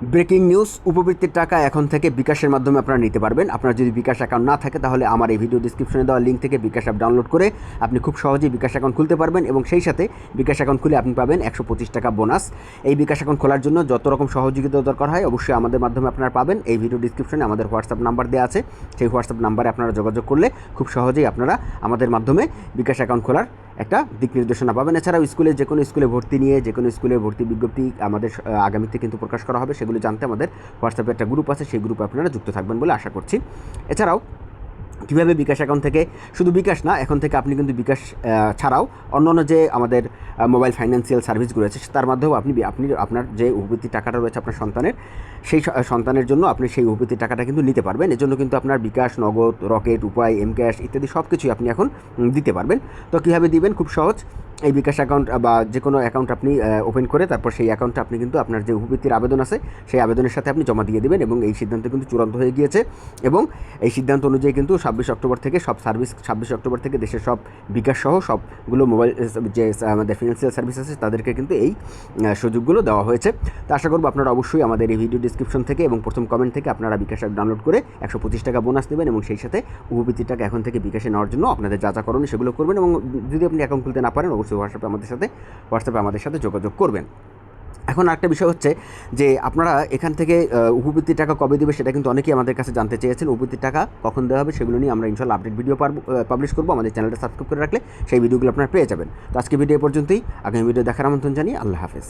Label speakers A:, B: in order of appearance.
A: Breaking news, উপবৃত্তির টাকা এখন থেকে বিকাশের মাধ্যমে আপনারা নিতে পারবেন। আপনার যদি বিকাশ অ্যাকাউন্ট না থাকে, তাহলে আমার এই ভিডিও ডিসক্রিপশনে দেওয়া লিঙ্ক থেকে বিকাশ অ্যাপ ডাউনলোড করে আপনি খুব সহজেই বিকাশ অ্যাকাউন্ট খুলতে পারবেন এবং সেই সাথে বিকাশ অ্যাকাউন্ট খুলে আপনি পাবেন একশো পঁচিশ টাকা বোনাস এই বিকাশ অ্যাকাউন্ট খোলার জন্য যত রকম সহযোগিতা দরকার হয়, অবশ্যই আমাদের মাধ্যমে আপনারা পাবেন। এই ভিডিও ডিসক্রিপশনে আমাদের হোয়াটসঅ্যাপ নাম্বার দেওয়া আছে। সেই হোয়াটসঅ্যাপ নাম্বারে আপনারা যোগাযোগ করলে খুব সহজেই আপনারা আমাদের মাধ্যমে বিকাশ অ্যাকাউন্ট খোলার একটা দিক নির্দেশনা পাবেন। এছাড়াও স্কুলে যে কোনো স্কুলে ভর্তি নিয়ে যে কোনো স্কুলে ভর্তি বিজ্ঞপ্তি আমাদের আগামীতে কিন্তু প্রকাশ করা হবে। সেগুলো জানতে আমাদের হোয়াটসঅ্যাপে একটা গ্রুপ আছে। সেই গ্রুপে আপনারা যুক্ত থাকবেন বলে আশা করছি। এছাড়াও কীভাবে বিকাশ অ্যাকাউন্ট থেকে, শুধু বিকাশ না, এখন থেকে আপনি কিন্তু বিকাশ ছাড়াও অন্য অন্য যে আমাদের মোবাইল ফাইন্যান্সিয়াল সার্ভিসগুলো আছে, তার মাধ্যমেও আপনি আপনি আপনার যে উপবৃত্তি টাকাটা রয়েছে আপনার সন্তানের, সেই সন্তানের জন্য আপনি সেই উপবৃত্তির টাকাটা কিন্তু নিতে পারবেন। এজন্য কিন্তু আপনার বিকাশ, নগদ, রকেট, উপায় এম ক্যাশ ইত্যাদি সব কিছুই আপনি এখন দিতে পারবেন। তো কীভাবে দিবেন? খুব সহজ। এই বিকাশ অ্যাকাউন্ট বা যে কোনো অ্যাকাউন্ট আপনি ওপেন করে তারপর সেই অ্যাকাউন্টে আপনি কিন্তু আপনার যে উপবৃত্তির আবেদন আছে, সেই আবেদনের সাথে আপনি জমা দিয়ে দেবেন এবং এই সিদ্ধান্ত কিন্তু চূড়ান্ত হয়ে গিয়েছে এবং এই সিদ্ধান্ত অনুযায়ী কিন্তু ছাব্বিশ অক্টোবর থেকে সব সার্ভিস, ছাব্বিশ অক্টোবর থেকে দেশের সব বিকাশ সহ সবগুলো মোবাইল যে আমাদের ফিনান্সিয়াল সার্ভিস আছে, তাদেরকে কিন্তু এই সুযোগগুলো দেওয়া হয়েছে। তো আশা করব আপনারা অবশ্যই আমাদের এই ভিডিও ডিসক্রিপশন থেকে এবং প্রথম কমেন্ট থেকে আপনারা বিকাশ অ্যাপ ডাউনলোড করে একশো পঁচিশ টাকা বোনাস নেবেন এবং সেই সাথে উপবৃত্তির টাকা এখন থেকে বিকাশে নেওয়ার জন্য আপনাদের যা যা করণীয় সেগুলো করবেন এবং যদি আপনি অ্যাকাউন্ট খুলতে না পারেন, অবশ্যই হোয়াটসঅ্যাপে আমাদের সাথে হোয়াটসঅ্যাপে আমাদের সাথে যোগাযোগ করবেন। এখন আরেকটা বিষয় হচ্ছে যে আপনারা এখান থেকে উপবৃত্তির টাকা কবে দেবে সেটা কিন্তু অনেকেই আমাদের কাছে জানতে চেয়েছেন। উপবৃত্তির টাকা কখন দেওয়া হবে সেগুলো নিয়ে আমরা ইনশাল্লাহ আপডেট ভিডিও পাবলিশ করব। আমাদের চ্যানেলটা সাবস্ক্রাইব করে রাখলে সেই ভিডিওগুলো আপনারা পেয়ে যাবেন। তো আজকে ভিডিও পর্যন্তই। আগামী ভিডিও দেখার আমন্ত্রণ জানিয়ে আল্লাহ হাফেজ।